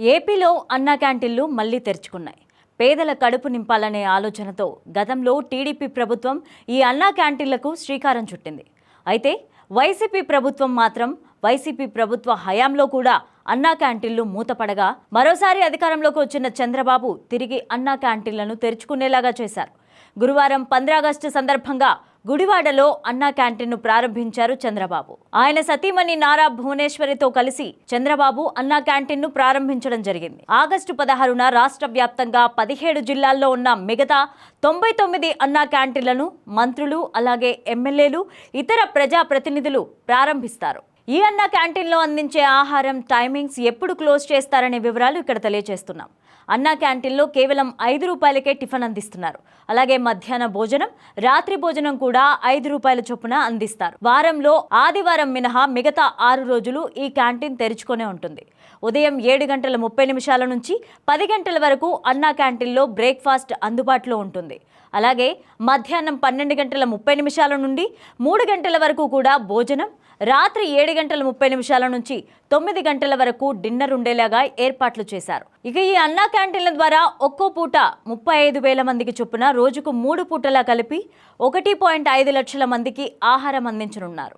ఏపీలో అన్నా క్యాంటీన్లు మళ్ళీ తెరుచుకున్నాయి. పేదల కడుపు నింపాలనే ఆలోచనతో గతంలో టీడీపీ ప్రభుత్వం ఈ అన్నా క్యాంటీన్లకు శ్రీకారం చుట్టింది. అయితే వైసీపీ ప్రభుత్వం మాత్రం వైసీపీ ప్రభుత్వ హయాంలో కూడా అన్నా క్యాంటీన్లు మూతపడగా మరోసారి అధికారంలోకి వచ్చిన చంద్రబాబు తిరిగి అన్నా క్యాంటీన్లను తెరుచుకునేలాగా చేశారు. గురువారం పంద్రాగస్టు సందర్భంగా గుడివాడలో అన్నా క్యాంటీన్ను ప్రారంభించారు చంద్రబాబు. ఆయన సతీమణి నారా భువనేశ్వరితో కలిసి చంద్రబాబు అన్నా క్యాంటీన్ను ప్రారంభించడం జరిగింది. ఆగస్టు పదహారున రాష్ట్ర వ్యాప్తంగా పదిహేడు జిల్లాల్లో ఉన్న మిగతా తొంభై తొమ్మిది అన్నా క్యాంటీన్లను మంత్రులు అలాగే ఎమ్మెల్యేలు ఇతర ప్రజాప్రతినిధులు ప్రారంభిస్తారు. ఈ అన్న క్యాంటీన్లో అందించే ఆహారం టైమింగ్స్ ఎప్పుడు క్లోజ్ చేస్తారనే వివరాలు ఇక్కడ తెలియజేస్తున్నాం. అన్నా క్యాంటీన్లో కేవలం ఐదు రూపాయలకే టిఫిన్ అందిస్తున్నారు. అలాగే మధ్యాహ్న భోజనం రాత్రి భోజనం కూడా ఐదు రూపాయల చొప్పున అందిస్తారు. వారంలో ఆదివారం మినహా మిగతా ఆరు రోజులు ఈ క్యాంటీన్ తెరుచుకునే ఉంటుంది. ఉదయం ఏడు గంటల ముప్పై నిమిషాల నుంచి పది గంటల వరకు అన్నా క్యాంటీన్లో బ్రేక్ఫాస్ట్ అందుబాటులో ఉంటుంది. అలాగే మధ్యాహ్నం పన్నెండు గంటల ముప్పై నిమిషాల నుండి మూడు గంటల వరకు కూడా భోజనం రాత్రి ఏడు గంటల ముప్పై నిమిషాల నుంచి తొమ్మిది గంటల వరకు డిన్నర్ ఉండేలాగా ఏర్పాట్లు చేశారు. ఇక ఈ అన్నా క్యాంటీన్ల ద్వారా ఒక్కో పూట ముప్పై ఐదు వేల మందికి చొప్పున రోజుకు మూడు పూటలా కలిపి ఒకటి పాయింట్ ఐదు లక్షల మందికి ఆహారం అందించనున్నారు.